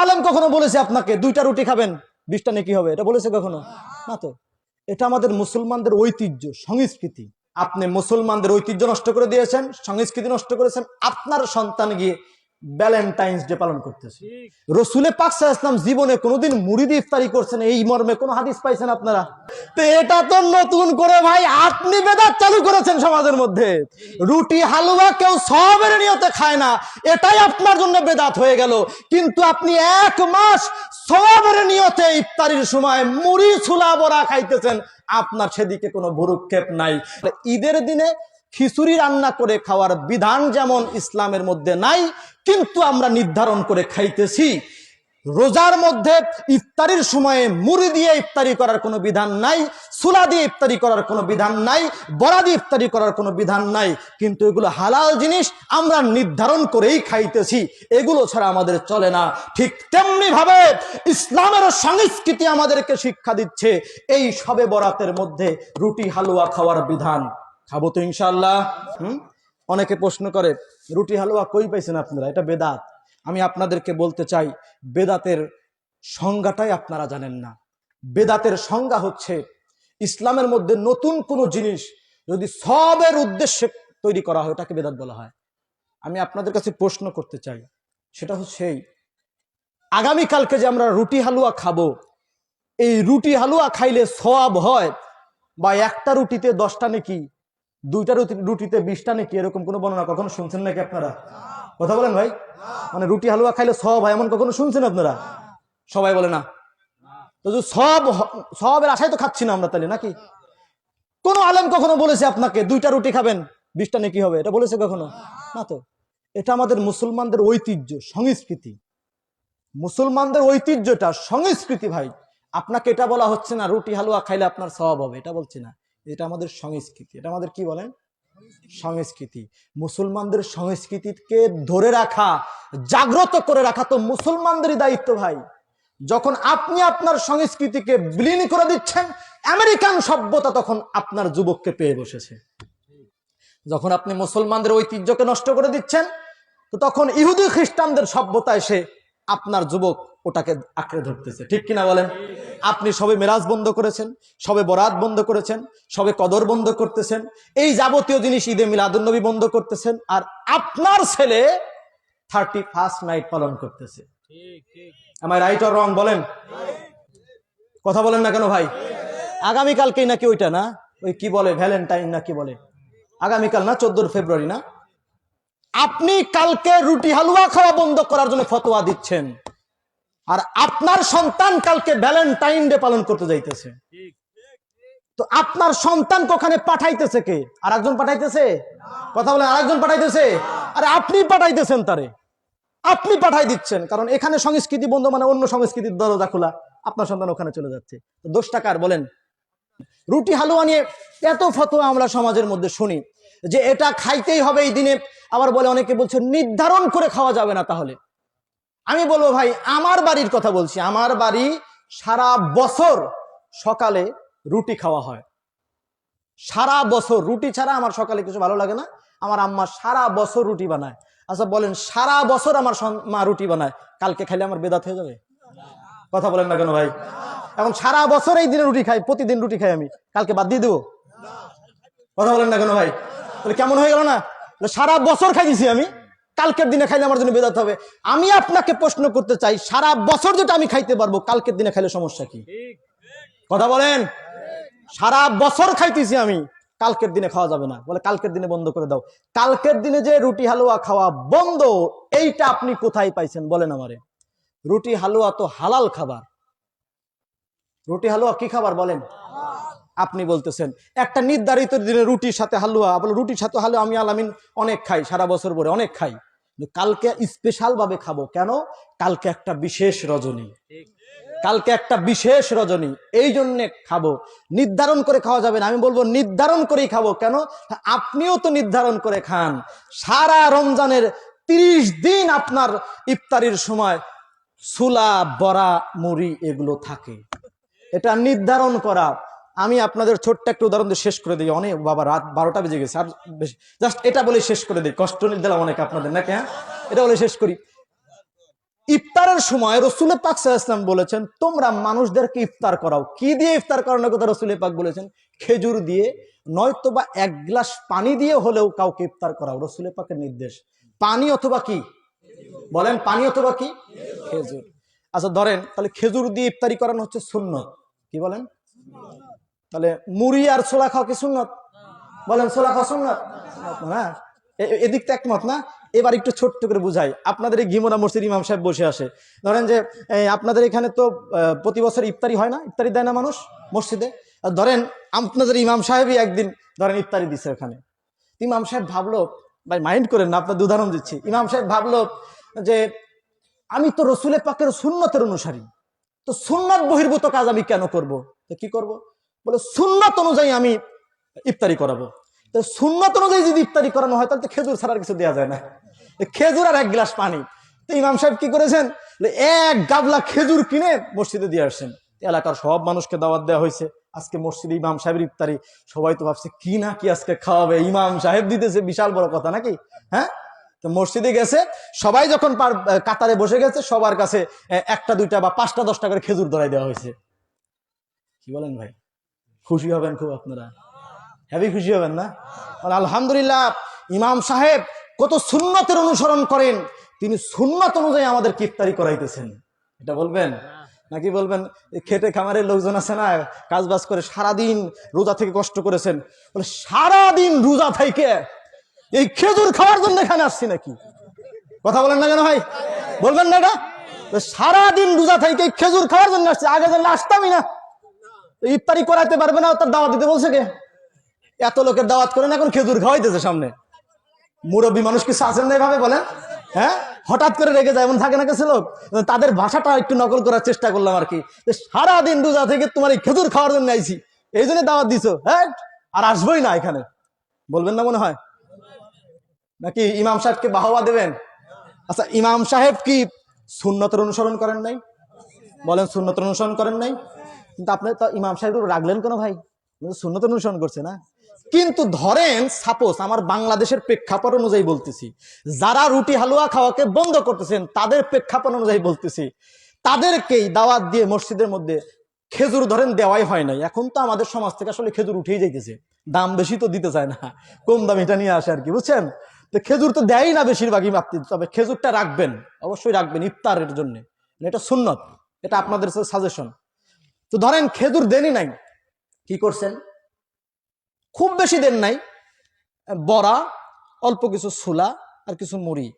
আলেম কখনো বলেছে আপনাকে, দুইটা রুটি খাবেন, বিশটা নাকি হবে? এটা বলেছে কখনো? না তো। এটা আমাদের মুসলমানদের ঐতিহ্য, সংস্কৃতি। আপনি মুসলমানদের ঐতিহ্য নষ্ট করে দিয়েছেন, সংস্কৃতি নষ্ট করেছেন, আপনার সন্তান গিয়ে ভ্যালেন্টাইন্স ডে পালন করতেছে। রসুলে পাকসা ইসলাম জীবনে কোনোদিন মুড়িদি ইফতারি করছেন এই মর্মে কোন হাদিস পাইছেন আপনারা? তো এটা তো নতুন করে ভাই আপনি বেদাত চালু করেছেন সমাজের মধ্যে। রুটি হালুয়া কেউ সবের নিয়তে খায় না এটাই আপনার জন্য বেদাত হয়ে গেল। কিন্তু আপনি এক মাস সবের নিয়তে ইফতারির সময় মুড়ি ছুলা বড়া খাইতেছেন আপনার সেদিকে কোনো ভুরুক্ষেপ নাই। ঈদের দিনে খিচুড়ি রান্না করে খাওয়ার বিধান যেমন ইসলামের মধ্যে নাই, কিন্তু আমরা নির্ধারণ করে খাইতেছি। রোজার মধ্যে ইফতারির সময়ে মুড়ি দিয়ে ইফতারি করার কোনো বিধান নাই, সুলা দিয়ে ইফতারি করার কোনো বিধান নাই, বড়া দিয়ে ইফতারি করার কোনো বিধান নাই, কিন্তু এগুলো হালাল জিনিস আমরা নির্ধারণ করেই খাইতেছি। এগুলো ছাড়া আমাদের চলে না। ঠিক তেমনি ভাবে ইসলামের সংস্কৃতি আমাদেরকে শিক্ষা দিচ্ছে, এই সবে বরাতের মধ্যে রুটি হালুয়া খাওয়ার বিধান। খাব তো ইনশাল্লাহ হুম? অনেকে প্রশ্ন করে, রুটি হালুয়া কই পাইছেন আপনারা? এটা বেদাত। আমি আপনাদেরকে বলতে চাই, বেদাতের সংজ্ঞাটাই আপনারা জানেন না। বেদাতের সংজ্ঞা হচ্ছে, ইসলামের মধ্যে নতুন কোনো জিনিস যদি সবের উদ্দেশ্যে তৈরি করা হয়, ওটাকে বেদাত বলা হয়। আমি আপনাদের কাছে প্রশ্ন করতে চাই, সেটা হচ্ছে আগামীকালকে যে আমরা রুটি হালুয়া খাব, এই রুটি হালুয়া খাইলে সব হয়? বা একটা রুটিতে দশটা নাকি দুইটা রুটি- রুটিতে বিশটা নাকি এরকম কোনো বর্ণনা কখনো শুনছেন নাকি আপনারা? কথা বলেন ভাই। মানে রুটি হালুয়া খাইলে সব হয় এমন কখনো শুনছেন আপনারা? সবাই বলে না। তো সব সবের আশায় তো খাচ্ছি না আমরা তাহলে, নাকি? কোন আলেম কখনো বলেছে আপনাকে, দুইটা রুটি খাবেন বিশটা নাকি হবে? এটা বলেছে কখনো? না তো। এটা আমাদের মুসলমানদের ঐতিহ্য, সংস্কৃতি। মুসলমানদের ঐতিহ্যটা, সংস্কৃতি ভাই। আপনাকে এটা বলা হচ্ছে না, রুটি হালুয়া খাইলে আপনার স্বভাব হবে, এটা বলছি না। এটা আমাদের সংস্কৃতি। এটা আমাদের কি বলেন? সংস্কৃতি। মুসলমানদের সংস্কৃতিকে ধরে রাখা, জাগ্রত করে রাখা তো মুসলমানদেরই দায়িত্ব ভাই। যখন আপনি আপনার সংস্কৃতিকে বিলীন করে দিচ্ছেন, আমেরিকান সভ্যতা তখন আপনার যুবককে পেয়ে বসেছে। যখন আপনি মুসলমানদের ঐতিহ্যকে নষ্ট করে দিচ্ছেন, তো তখন ইহুদি খ্রিস্টানদের সভ্যতা এসে আপনার যুবক ওটাকে আঁকড়ে ধরতেছে। ঠিক কিনা বলেন? আপনি সবে মেরাজ বন্ধ করেছেন, সবে বরাত বন্ধ করেছেন, সবে কদর বন্ধ করতেছেন, এই যাবতীয় জিনিস ঈদে মিলাদুন্নবী বন্ধ করতেছেন, আর আপনার ছেলে থার্টি ফার্স্ট নাইট পালন করতেছে। আমার রাইট অর রং বলেন। কথা বলেন না কেন ভাই? আগামীকালকেই নাকি ওইটা না? ওই কি বলে ভ্যালেন্টাইন না কি বলে? আগামীকাল না চোদ্দ ফেব্রুয়ারি না? আপনি কালকে রুটি হালুয়া খাওয়া বন্ধ করার জন্য ফতোয়া দিচ্ছেন। আর আপনার সন্তান কালকে ভ্যালেন্টাইন ডে পালন করতে যাইতেছে। তো আপনার সন্তানকে ওখানে পাঠাইতেছে কে? আর একজন পাঠাইতেছে? কথা বলেন আরেকজন পাঠাইতেছে? আরে আপনি পাঠাইতেছেন তারে। আপনি পাঠাই দিচ্ছেন কারণ এখানে সংস্কৃতি বন্ধ মানে অন্য সংস্কৃতির দরজা খোলা আপনার সন্তান ওখানে চলে যাচ্ছে। তো দোষ টাকার বলেন। রুটি হালুয়া নিয়ে এত ফতোয়া আমরা সমাজের মধ্যে শুনি যে এটা খাইতেই হবে এই দিনে। আবার বলে অনেকে বলছে নির্ধারণ করে খাওয়া যাবে না তাহলে। আমি বলব ভাই, আমার বাড়ির কথা বলছি। আমার বাড়ি সারা বছর সকালে রুটি খাওয়া হয়। সারা বছর, রুটি ছাড়া আমার সকালে কিছু ভালো লাগে না। আমার আম্মা সারা বছর রুটি বানায়। আচ্ছা বলেন, সারা বছর আমার মা রুটি বানায়। কালকে খাইলে আমার বেদাত হয়ে যাবে? কথা বলেন না কেন ভাই? এখন সারা বছর এই দিনে রুটি খাই, প্রতিদিন রুটি খাই আমি। কালকে বাদ দিয়ে দেবো? কথা বলেন না কেন ভাই? তাহলে কেমন হয়ে গেল না? সারা বছর খাই দিছি আমি। কালকের দিনে খাইলে আমার জন্য বেদাত হবে। আমি আপনাকে প্রশ্ন করতে চাই, সারা বছর যেটা আমি খাইতে পারব, কালকের দিনে খাইলে সমস্যা কি? কথা বলেন? সারা বছর খাইতেছি আমি, কালকের দিনে খাওয়া যাবে না। বলে, কালকের দিনে বন্ধ করে দাও। কালকের দিনে যে রুটি হালুয়া খাওয়া বন্ধ, এইটা আপনি কোথায় পাইছেন বলেন আমারে। রুটি হালুয়া তো হালাল খাবার। রুটি হালুয়া কি খাবার বলেন? আপনি বলতেছেন, একটা নির্ধারিত দিনে রুটির সাথে হালুয়া, বলে, রুটির সাথে হালুয়া আমি আলামিন অনেক খাই, সারা বছর পরে অনেক খাই। কালকে স্পেশাল ভাবে খাব। কেন? কালকে একটা বিশেষ রজনী। কালকে একটা বিশেষ রজনী। এই জন্যে খাব। নির্ধারণ করে খাওয়া যাবে না। আমি বলব নির্ধারণ করেই খাব। কেন? আপনিও তো নির্ধারণ করে খান। সারা রমজানের তিরিশ দিন আপনার ইফতারির সময় সুলা, বড়া, মুড়ি এগুলো থাকে। এটা নির্ধারণ করা। আমি আপনাদের ছোট্ট একটা উদাহরণ দিয়ে শেষ করে দিই। অনেক বাবা রাত বারোটা বেজে গেছে, আর জাস্ট এটা বলে শেষ করে দিই। কষ্ট দিলাম অনেক আপনাদের, নাকি হ্যাঁ? এটা বলে শেষ করি। ইফতারের সময় রসুল পাক ইসলাম বলেছেন, তোমরা মানুষদেরকে ইফতার করাও। কি দিয়ে ইফতার করানোর কথা রসুল পাক বলেছেন? খেজুর দিয়ে নয়তো বা এক গ্লাস পানি দিয়ে হলেও কাউকে ইফতার করাও। রসুল পাকের নির্দেশ। পানি অথবা কি? বলেন, পানি অথবা কি? খেজুর। আচ্ছা ধরেন, তাহলে খেজুর দিয়ে ইফতারি করানো হচ্ছে শূন্য কি বলেন? তাহলে মুড়ি আর ছোলা খাওয়া কি সুন্নত? বলেন, ছোলা খাওয়া সুন্নত? হ্যাঁ। এ- এদিক তো একমত না? এবার একটু ছোট্ট করে বুঝাই। আপনাদের এই ঘিমোনা মসজিদ ইমাম সাহেব বসে আসে। ধরেন যে আপনাদের এখানে তো প্রতি বছর ইফতারি হয় না? ইফতারি দেয় না মানুষ মসজিদে? ধরেন, আপনাদের ইমাম সাহেবই একদিন, ধরেন ইফতারি দিছে ওখানে। ইমাম সাহেব ভাবলো, ভাই, মাইন্ড করেন না, আপনাদের উদাহরণ দিচ্ছি। ইমাম সাহেব ভাবলো যে, আমি তো রসুলের পাকের সুন্নতের অনুসারী। তো সুন্নত বহির্ভূত কাজ আমি কেন করব? তো কি করব? বলে, সুন্নত অনুযায়ী আমি ইফতারি করাবো। তো সুন্নত অনুযায়ী যদি ইফতারি করানো হয়, তাহলে তো খেজুর ছাড়ার কিছু দেওয়া যায় না। খেজুর আর এক গ্লাস পানি। তো ইমাম সাহেব কি করেছেন? এক গাবলা খেজুর কিনে মসজিদে দিয়ে আসছেন। এলাকার সব মানুষকে দাওয়াত দেওয়া হয়েছে। আজকে মসজিদে ইমাম সাহেবের ইফতারি। সবাই তো ভাবছে, কি না কি আজকে খাওয়াবে? ইমাম সাহেব দিতেছে, বিশাল বড় কথা নাকি? হ্যাঁ? তো মসজিদে গেছে। সবাই যখন কাতারে বসে গেছে, সবার কাছে একটা, দুইটা বা পাঁচটা, দশটা করে খেজুর ধরাই দেওয়া হয়েছে। কি বলেন ভাই? খুশি হবেন খুব আপনারা। হ্যাভি খুশি হবেন না? আলহামদুলিল্লাহ, ইমাম সাহেব কত সুন্নতের অনুসরণ করেন। তিনি সুন্নত অনুযায়ী আমাদের ইফতারি করাইতেছেন। এটা বলবেন? নাকি বলবেন খেটে খামারের লোকজন আছে না কাজ বাজ করে সারাদিন রোজা থেকে কষ্ট করেছেন। বলে, সারাদিন রোজা থেকে? এই খেজুর খাওয়ার জন্য এখানে আসছি নাকি? কথা বলেন না কেন ভাই? বলবেন না এটা? সারাদিন রোজা থেকে খেজুর খাওয়ার জন্য আসছে, আগে জানলে আসতামই না। ইফতারি করাইতে পারবে না, তার দাওয়াত দিতে বলছে কে? এত লোকের দাওয়াত করেন এখন খেজুর খাওয়াইতেছে সামনে। মুরব্বী মানুষ কিছু আছেন না এভাবে বলেন? হ্যাঁ? হঠাৎ করে রেগে যায়, এমন থাকে না কিছু লোক? তাদের ভাষাটা একটু নকল করার চেষ্টা করলাম আর কি। সারাদিন রোজা থেকে তোমার এই খেজুর খাওয়ার জন্য আইছি, এই জন্য দাওয়াত দিছো হ্যাঁ? আর আসবোই না এখানে। বলবেন না মনে হয়? নাকি ইমাম সাহেবকে বাহবা দেবেন? আচ্ছা ইমাম সাহেব কি সুন্নতের অনুসরণ করেন নাই? বলেন, সুন্নতের অনুসরণ করেন নাই? কিন্তু আপনি তো ইমাম সাহেব রাখলেন কেন ভাই? উনি তো অনুসরণ করছে না? কিন্তু ধরেন সাপোজ আমার বাংলাদেশের প্রেক্ষাপট অনুযায়ী বলতেছি, যারা রুটি হালুয়া খাওয়াকে বন্ধ করতেছেন, তাদের প্রেক্ষাপট অনুযায়ী বলতেছি, তাদেরকেই দাওয়াত দিয়ে মসজিদের মধ্যে খেজুর ধরেন দেওয়াই হয় নাই। এখন তো আমাদের সমাজ থেকে আসলে খেজুর উঠেই যাইতেছে। দাম বেশি তো দিতে চায় না। কম দাম এটা নিয়ে আসে আর কি, বুঝছেন? তো খেজুর তো দেয়ই না বেশিরভাগই আপনি তবে খেজুরটা রাখবেন, অবশ্যই রাখবেন ইফতারের জন্য। এটা সুন্নত। এটা আপনাদের সাজেশন তো ধরেন খেজুর দেনই নাই। কি করছেন? খুব বেশি দেন নাই। বড়া, অল্প কিছু সুলা আর কিছু মুড়ি।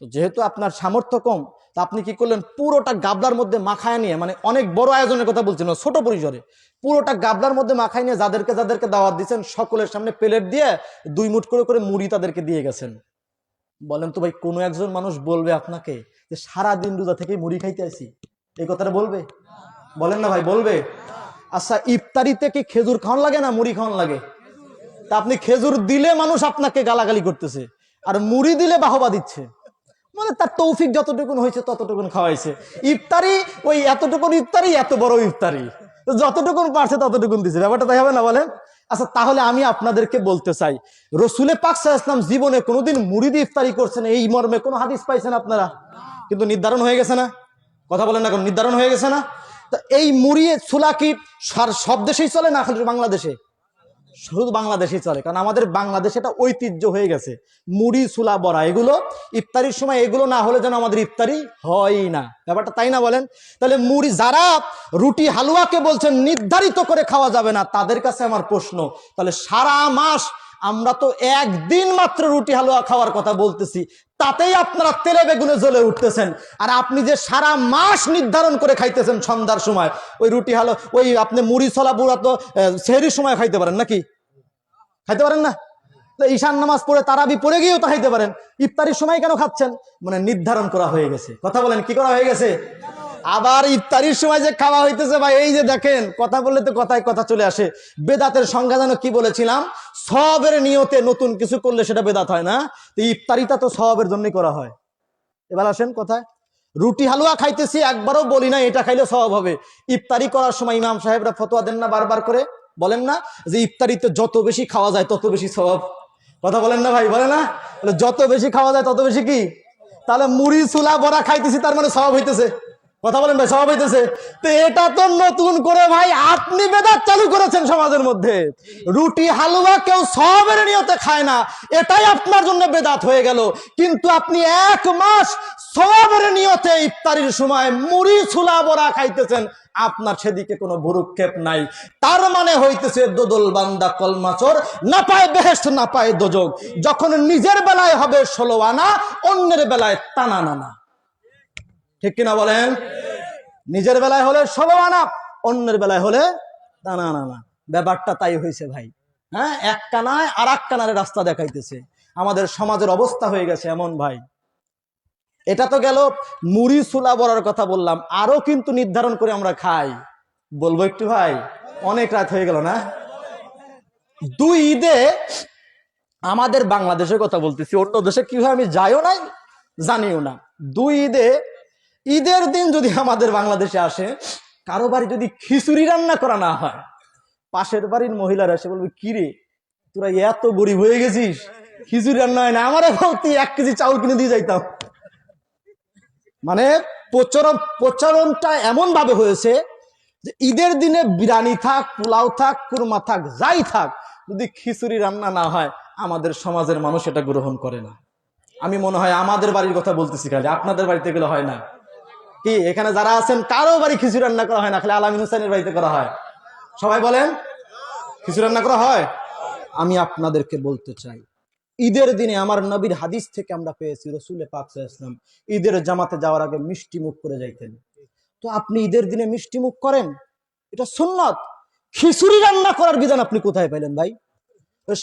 তো যেহেতু আপনার সামর্থ্য কম, তা আপনি কি করলেন? পুরোটা গাবলার মধ্যে মাখায় নিয়ে মানে অনেক বড় আয়োজনের কথা বলছেন ছোট পরিসরে, পুরোটা গাবলার মধ্যে মাখায় নিয়ে যাদেরকে যাদেরকে দাওয়াত দিচ্ছেন, সকলের সামনে প্লেট দিয়ে দুই মুঠ করে করে মুড়ি তাদেরকে দিয়ে গেছেন। বলেন তো ভাই, কোনো একজন মানুষ বলবে আপনাকে যে সারা দিন রোজা থেকে মুড়ি খাইতে আসি এই কথাটা বলবে? বলেন না ভাই, বলবে। আচ্ছা ইফতারিতে কি খেজুর খাওয়ান লাগে না মুড়ি খাওয়ান লাগে? তা আপনি খেজুর দিলে মানুষ আপনাকে গালাগালি করতেছে, আর মুড়ি দিলে বাহবা দিচ্ছে। মানে তার তৌফিক যতটুকুন হয়েছে ততটুকুন খাওয়াইছে। ইফতারি, ওই এতটুকুন ইফতারি, এত বড় ইফতারি। যতটুকুন পারছে ততটুকুন দিছে। ব্যাপারটা তাই হবে না বলেন? আচ্ছা তাহলে আমি আপনাদেরকে বলতে চাই, রসুলে পাক ইসলাম জীবনে কোনোদিন মুড়ি দিয়ে ইফতারি করছেন? এই মর্মে কোনো হাদিস পাইছেন আপনারা? কিন্তু নির্ধারণ হয়ে গেছে না? কথা বলেন না নির্ধারণ হয়ে গেছে না? এই মুড়ি ছোলা কি সার সব দেশেই চলে না খালি বাংলাদেশে? শুধু বাংলাদেশেই চলে, কারণ আমাদের বাংলাদেশে এটা ঐতিহ্য হয়ে গেছে। মুড়ি সুলা বড়া, এগুলো ইফতারির সময় এগুলো না হলে যেন আমাদের ইফতারি হয় না। ব্যাপারটা তাই না বলেন? তাহলে মুড়ি যারা রুটি হালুয়াকে বলছেন, নির্ধারিত করে খাওয়া যাবে না, তাদের কাছে আমার প্রশ্ন। তাহলে সারা মাস আমরা তো একদিন মাত্র রুটি হালুয়া খাওয়ার কথা বলতেছি তাতেই আপনারা তেলে বেগুনে জ্বলে উঠতেছেন। আর আপনি যে সারা মাস নির্ধারণ করে খাইতেছেন সন্ধ্যার সময়, ওই রুটি হালো, ওই আপনি মুড়ি, ছলা, বুড়া তো সেহরির সময় খাইতে পারেন নাকি? খাইতে পারেন না? ঈশান নামাজ পড়ে তারাবি পড়ে গিয়েও তো খাইতে পারেন। ইফতারির সময় কেন খাচ্ছেন? মানে নির্ধারণ করা হয়ে গেছে। কথা বলেন, কি করা হয়ে গেছে? আবার ইফতারির সময় যে খাওয়া হইতেছে ভাই, এই যে দেখেন, কথা বললে তো কথায় কথা চলে আসে। বেদাতের সংজ্ঞা যেন কি বলেছিলাম? সবের নিয়তে নতুন কিছু করলে সেটা বেদাত হয় না। তো ইফতারিটা তো সবের জন্যই করা হয়। এবার আসেন কোথায়? রুটি হালুয়া খাইতেছি, একবারও বলি না এটা খাইলে সব হবে। ইফতারি করার সময় ইমাম সাহেবরা ফতোয়া দেন না বারবার করে? বলেন না যে ইফতারিতে যত বেশি খাওয়া যায়, তত বেশি স্বভাব কথা বলেন না ভাই, বলে না? যত বেশি খাওয়া যায়, তত বেশি কি? তাহলে মুড়ি চুলা বড়া খাইতেছি, তার মানে সব হইতেছে। কথা বলেন ভাই সব হইতেছে। তো এটা তো নতুন করে ভাই আপনি বেদাত চালু করেছেন সমাজের মধ্যে। রুটি, হালুয়া কেউ সবের নিয়তে খায় না। এটাই আপনার জন্য বেদাত হয়ে গেল। কিন্তু আপনি এক মাস সবের নিয়তে ইফতারির সময় মুড়ি, ছুলা, বড়া খাইতেছেন, আপনার সেদিকে কোনো ভুরুক্ষেপ নাই। তার মানে হইতেছে দোদল বান্দা কলমাচর, না পায় বেহেস্ট না পায় দোজক। যখন নিজের বেলায় হবে ষোলো আনা, অন্যের বেলায় টানা নানা। ঠিক কিনা বলেন? নিজের বেলায় হলে ষোলো আনা অন্যের বেলায় হলে টানা নানা ব্যাপারটা তাই হয়েছে ভাই। হ্যাঁ এক কানায় আর এক কানারে রাস্তা দেখাইতেছে। আমাদের সমাজের অবস্থা হয়ে গেছে এমন ভাই। এটা তো গেল মুড়ি সুলা বড়ার কথা বললাম। আরও কিন্তু নির্ধারণ করে আমরা খাই। বলব একটু ভাই, অনেক রাত হয়ে গেল না? দুই ঈদে আমাদের বাংলাদেশের কথা বলতেছি, অন্য দেশে কি আমি যাইও নাই জানিও না। দুই ঈদে ঈদের দিন যদি আমাদের বাংলাদেশে আসে, কারও বাড়ি যদি খিচুড়ি রান্না করা না হয়, পাশের বাড়ির মহিলারা এসে বলবে, কিরে, তোরা এত গরিব হয়ে গেছিস, খিচুড়ি রান্না হয় না, আমার বলতি এক কেজি চাউল কিনে দিয়ে যাইতাম। মানে প্রচলন প্রচলনটা এমন ভাবে হয়েছে যে ঈদের দিনে বিরিয়ানি থাক, পোলাও থাক, কুরমা থাক, যাই থাক, যদি খিচুড়ি রান্না না হয়, আমাদের সমাজের মানুষ এটা গ্রহণ করে না। আমি মনে হয় আমাদের বাড়ির কথা বলতেছি খালি, আপনাদের বাড়িতে গেলে হয় না। কি, এখানে যারা আছেন, কারও বাড়ি খিচুড়ি রান্না করা হয় না, খালি আলামিন হোসেনের বাড়িতে করা হয়। সবাই বলেন, খিচুড়ি রান্না করা হয়? আমি আপনাদেরকে বলতে চাই, ঈদের দিনে আমার নবীর হাদিস থেকে আমরা পেয়েছি রসুল পাক ইসলাম ঈদের জামাতে যাওয়ার আগে মিষ্টি মুখ করে যাইতেন। তো আপনি ঈদের দিনে মিষ্টি মুখ করেন? এটা সুন্নত। খিচুড়ি রান্না করার বিধান আপনি কোথায় পাইলেন ভাই?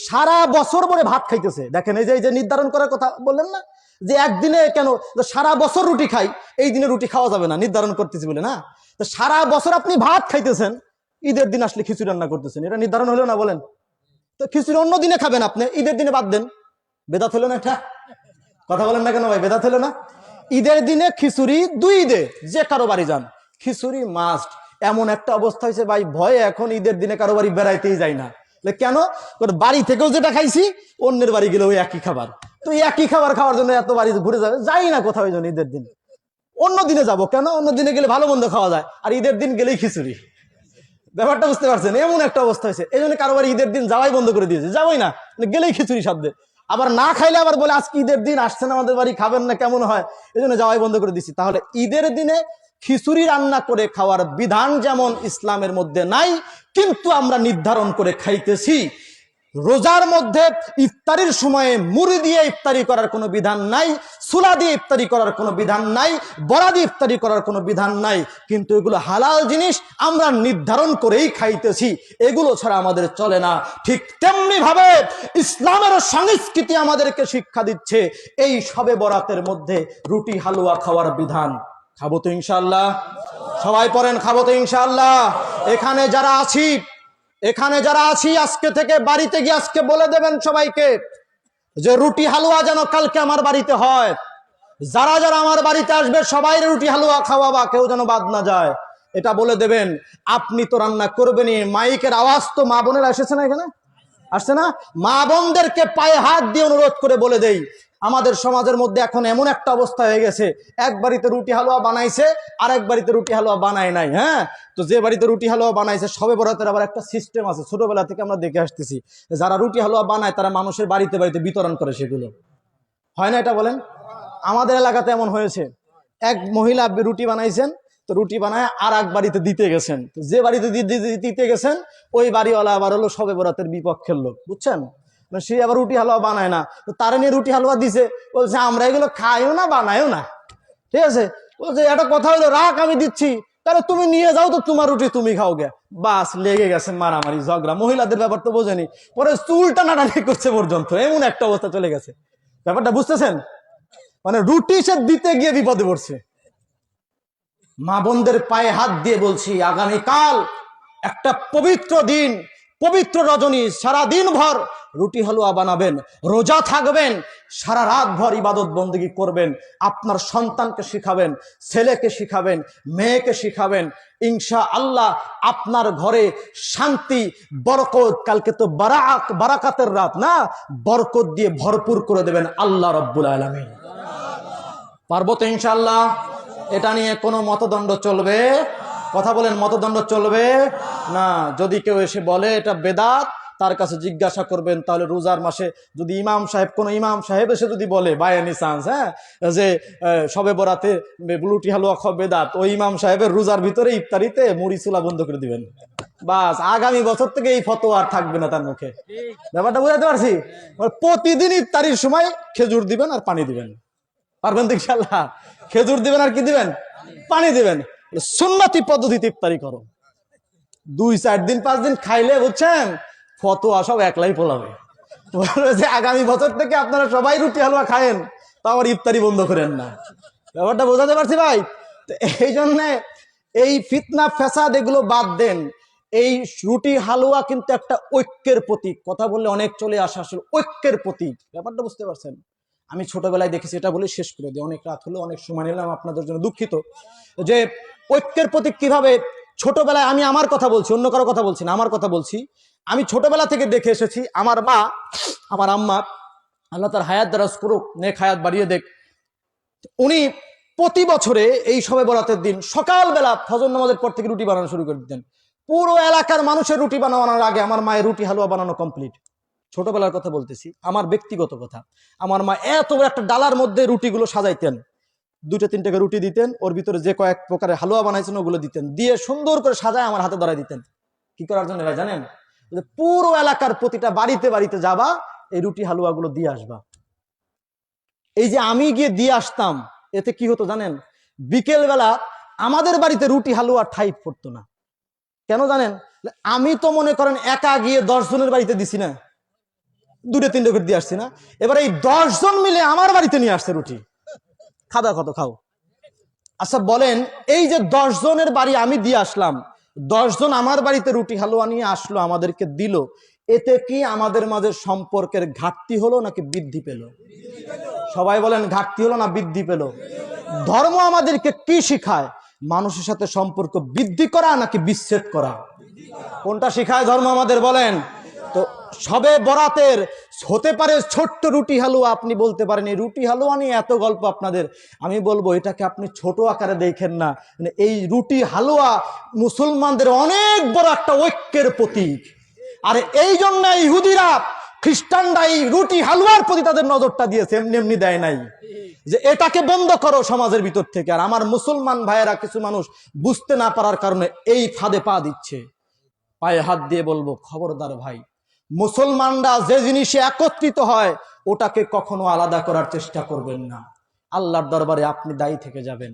সারা বছর পরে ভাত খাইতেছে। দেখেন, এই যে এই যে নির্ধারণ করার কথা বললেন না? যে একদিনে কেন সারা বছর রুটি খাই, এই দিনে রুটি খাওয়া যাবে না, নির্ধারণ করতেছি বলে, না? তো সারা বছর আপনি ভাত খাইতেছেন, ঈদের দিন আসলে খিচুড়ি রান্না করতেছেন। এটা নির্ধারণ হলো না বলেন? তো খিচুড়ি অন্য দিনে খাবেন আপনি, ঈদের দিনে বাদ দেন। বেদাত হলো না এটা? কথা বলেন না কেন ভাই, বেদাত হলো না? ঈদের দিনে খিচুড়ি দুই ঈদে, যে কারও বাড়ি যান। খিচুড়ি মাস্ট এমন একটা অবস্থা হয়েছে ভাই, ভয়ে এখন ঈদের দিনে কারও বাড়ি বেড়াইতেই যায় না। কেন? বাড়ি থেকেও যেটা খাইছি, অন্যের বাড়ি গেলে ওই একই খাবার। তো একই খাবার খাওয়ার জন্য এত বাড়ি ঘুরে যাবে? যাই না কোথাও জন্য ঈদের দিন। অন্য দিনে যাব কেন? অন্য দিনে গেলে ভালো মন্দ খাওয়া যায়। আর ঈদের দিন গেলেই খিচুড়ি। ব্যাপারটা বুঝতে পারছেন? এমন একটা অবস্থা হয়েছে। এই জন্য কারোবার ঈদের দিন যাওয়াই বন্ধ করে দিয়েছে। যাবোই না। মানে গেলেই খিচুড়ি সাধ্যে। আবার না খাইলে আবার বলে, আজকে ঈদের দিন, আসছেন আমাদের বাড়ি, খাবেন না, কেমন হয়? এই জন্য যাওয়াই বন্ধ করে দিচ্ছি তাহলে ঈদের দিনে খিচুড়ি রান্না করে খাওয়ার বিধান যেমন ইসলামের মধ্যে নাই, কিন্তু আমরা নির্ধারণ করে খাইতেছি। রোজার মধ্যে ইফতারির সময়ে মুড়ি দিয়ে ইফতারি করার কোনো বিধান নাই, সুলা দিয়ে ইফতারি করার কোনো বিধান নাই, বড়া দিয়ে ইফতারি করার কোনো বিধান নাই, কিন্তু এগুলো হালাল জিনিস আমরা নির্ধারণ করেই খাইতেছি। এগুলো ছাড়া আমাদের চলে না। ঠিক তেমনি ভাবে ইসলামের সংস্কৃতি আমাদেরকে শিক্ষা দিচ্ছে, এই সবে বরাতের মধ্যে রুটি হালুয়া খাওয়ার বিধান। খাব তো ইনশাল্লাহ সবাই পড়েন, খাব তো ইনশাল্লাহ এখানে যারা আছি, এখানে যারা আছি, আজকে থেকে বাড়িতে গিয়ে আজকে বলে দেবেন সবাইকে যে রুটি হালুয়া যেন কালকে আমার বাড়িতে হয়। যারা যারা আমার বাড়িতে আসবে, সবাই রুটি হালুয়া খাওয়াবা, কেউ যেন বাদ না যায়। এটা বলে দেবেন, আপনি তো রান্না করবেনই। মাইকের আওয়াজ তো মা বোনেরা এসেছে না এখানে? আসছে না? মা বোনদেরকে পায়ে হাত দিয়ে অনুরোধ করে বলে দেই আমাদের সমাজের মধ্যে এখন এমন একটা অবস্থা হয়ে গেছে, এক বাড়িতে রুটি হালুয়া বানাইছে আর এক বাড়িতে রুটি হালুয়া বানায় নাই হ্যাঁ? তো যে বাড়িতে রুটি হালুয়া বানাইছে, সবে বরাতের আবার একটা সিস্টেম আছে, ছোটবেলা থেকে আমরা দেখে আসতেছি যারা রুটি হালুয়া বানায়, তারা মানুষের বাড়িতে বাড়িতে বিতরণ করে সেগুলো। হয় না এটা বলেন? আমাদের এলাকাতে এমন হয়েছে, এক মহিলা রুটি বানাইছেন, তো রুটি বানায় আর এক বাড়িতে দিতে গেছেন যে বাড়িতে দিতে গেছেন, ওই বাড়িওয়ালা আবার হলো সবে বরাতের বিপক্ষের লোক, বুঝছেন? সে আবার রুটি হালুয়া বানায় না। তো তারা নিয়ে রুটি হালুয়া দিছে। বলছে, আমরা এগুলো খাইও না, বানাইও না। ঠিক আছে? বলছে, একটা কথা হলো, রাখ, আমি দিচ্ছি। তাহলে তুমি নিয়ে যাও তো, তোমার রুটি তুমি খাও গে বাস, লেগে গেছে মারামারি, ঝগড়া। মহিলাদের ব্যাপার তো বোঝেনি। পরে চুল টানাটানি করছে পর্যন্ত। এমন একটা অবস্থা চলে গেছে। ব্যাপারটা বুঝতেছেন? মানে রুটি সে দিতে গিয়ে বিপদে পড়ছে। মা বোনদের পায়ে হাত দিয়ে বলছি, আগামীকাল একটা পবিত্র দিন, পবিত্র রজনী সারা দিন ভর রুটি হালুয়া বানাবেন, রোজা থাকবেন, সারা রাত ভর ইবাদত বন্দী করবেন, আপনার সন্তানকে শিখাবেন, ছেলেকে শিখাবেন, মেয়েকে শিখাবেন ইনশা আল্লাহ আপনার ঘরে শান্তি, বরকত, কালকে তো বারাক, বারাকাতের রাত না? বরকত দিয়ে ভরপুর করে দেবেন আল্লাহ রব্বুল আলমিন। পারব তো ইনশাল্লাহ এটা নিয়ে কোনো মতদণ্ড চলবে? কথা বলেন, মতদণ্ড চলবে? না, যদি কেউ এসে বলে এটা বেদাত তার কাছে জিজ্ঞাসা করবেন, তাহলে রোজার মাসে যদি ইমাম সাহেব, কোনো ইমাম সাহেব এসে যদি বলে বায়ানি চান্স হ্যাঁ যে সবে বরাতে ব্লুটি হালুয়া খাওয়া বেদাত, ওই ইমাম সাহেবের রোজার ভিতরে ইফতারিতে মুড়ি চুলা বন্ধ করে দিবেন। বাস, আগামী বছর থেকে এই ফটো আর থাকবে না তার মুখে। ব্যাপারটা বুঝাতে পারছি? প্রতিদিন ইফতারির সময় খেজুর দিবেন আর পানি দিবেন। পারবেন তো খেজুর দিবেন আর কি দিবেন? পানি দিবেন। সুন্নতি পদ্ধতিতে ইফতারি করো। দুই চার দিন, পাঁচ দিন খাইলে বুঝছেন ফতোয়া সব একলাই পোলাবে যে আগামী বছর থেকে আপনারা সবাই রুটি হালুয়া খায়েন, তা আমার ইফতারি বন্ধ করেন না। ব্যাপারটা বোঝাতে পারছি ভাই? এই জন্যে এই ফিতনা ফেসাদ এগুলো বাদ দেন। এই রুটি হালুয়া কিন্তু একটা ঐক্যের প্রতীক। কথা বললে অনেক চলে আসা আসলে ঐক্যের প্রতীক। ব্যাপারটা বুঝতে পারছেন? আমি ছোটবেলায় দেখেছি, এটা বলে শেষ করে দিই। অনেক রাত হলো, অনেক সময় নিলাম আপনাদের জন্য দুঃখিত। যে ঐক্যের প্রতীক কীভাবে ছোটবেলায় আমি আমার কথা বলছি, অন্য কারও কথা বলছি না, আমার কথা বলছি। আমি ছোটবেলা থেকে দেখে এসেছি, আমার মা, আমার আম্মা, আল্লাহ তার হায়াত দ্বারা করুক, নেক হায়াত বাড়িয়ে দেখ। উনি প্রতি বছরে এই সবে বরাতের দিন সকালবেলা ফজর নামাজের পর থেকে রুটি বানানো শুরু করে দিতেন। পুরো এলাকার মানুষের রুটি বানানোর আগে আমার মায়ের রুটি হালুয়া বানানো কমপ্লিট ছোটবেলার কথা বলতেছি, আমার ব্যক্তিগত কথা। আমার মা এত একটা ডালার মধ্যে রুটিগুলো সাজাইতেন। দুটো তিনটাকে রুটি দিতেন, ওর ভিতরে যে কয়েক প্রকারের হালুয়া বানাইছেন, ওগুলো দিতেন। দিয়ে সুন্দর করে সাজায় আমার হাতে ধরাই দিতেন। কি করার জন্য ভাই জানেন? পুরো এলাকার প্রতিটা বাড়িতে বাড়িতে যাবা, এই রুটি, হালুয়াগুলো দিয়ে আসবা। এই যে আমি গিয়ে দিয়ে আসতাম, এতে কি হতো জানেন? বিকেল বেলা আমাদের বাড়িতে রুটি, হালুয়া ঠাই পড়তো না। কেন জানেন? আমি তো মনে করেন একা গিয়ে দশ জনের বাড়িতে দিছি না। দুটো তিনটে করে দিয়ে আসছি না। এবার এই দশ জন মিলে আমার বাড়িতে নিয়ে আসছে রুটি। খাদা কত খাও? আচ্ছা বলেন, এই যে দশ জনের বাড়ি আমি দিয়ে আসলাম, দশ জন আমার বাড়িতে রুটি হালুয়া নিয়ে আসলো, আমাদেরকে দিল, এতে কি আমাদের মাঝে সম্পর্কের ঘাটতি হলো নাকি বৃদ্ধি পেল? সবাই বলেন, ঘাটতি হলো না বৃদ্ধি পেল? ধর্ম আমাদেরকে কি শিখায়? মানুষের সাথে সম্পর্ক বৃদ্ধি করা নাকি বিচ্ছেদ করা? কোনটা শিখায় ধর্ম আমাদের? বলেন সবে বরাতের হতে পারে ছোট্ট রুটি হালুয়া, আপনি বলতে পারেন, এই রুটি হালুয়া নিয়ে এত গল্প আপনাদের, আমি বলব এটাকে আপনি ছোট আকারে দেখেন না। মানে এই রুটি হালুয়া মুসলমানদের অনেক বড় একটা ঐক্যের প্রতীক। আর এই জন্য ইহুদিরা, খ্রিস্টানরা এই রুটি হালুয়ার প্রতি তাদের নজরটা দিয়েছে, এমনি এমনি দেয় নাই। যে এটাকে বন্ধ করো সমাজের ভিতর থেকে। আর আমার মুসলমান ভাইয়েরা, কিছু মানুষ বুঝতে না পারার কারণে এই ফাঁদে পা দিচ্ছে। পায়ে হাত দিয়ে বলব, খবরদার ভাই মুসলমানরা যে জিনিসে একত্রিত হয়, ওটাকে কখনো আলাদা করার চেষ্টা করবেন না। আল্লাহর দরবারে আপনি দায়ী থেকে যাবেন।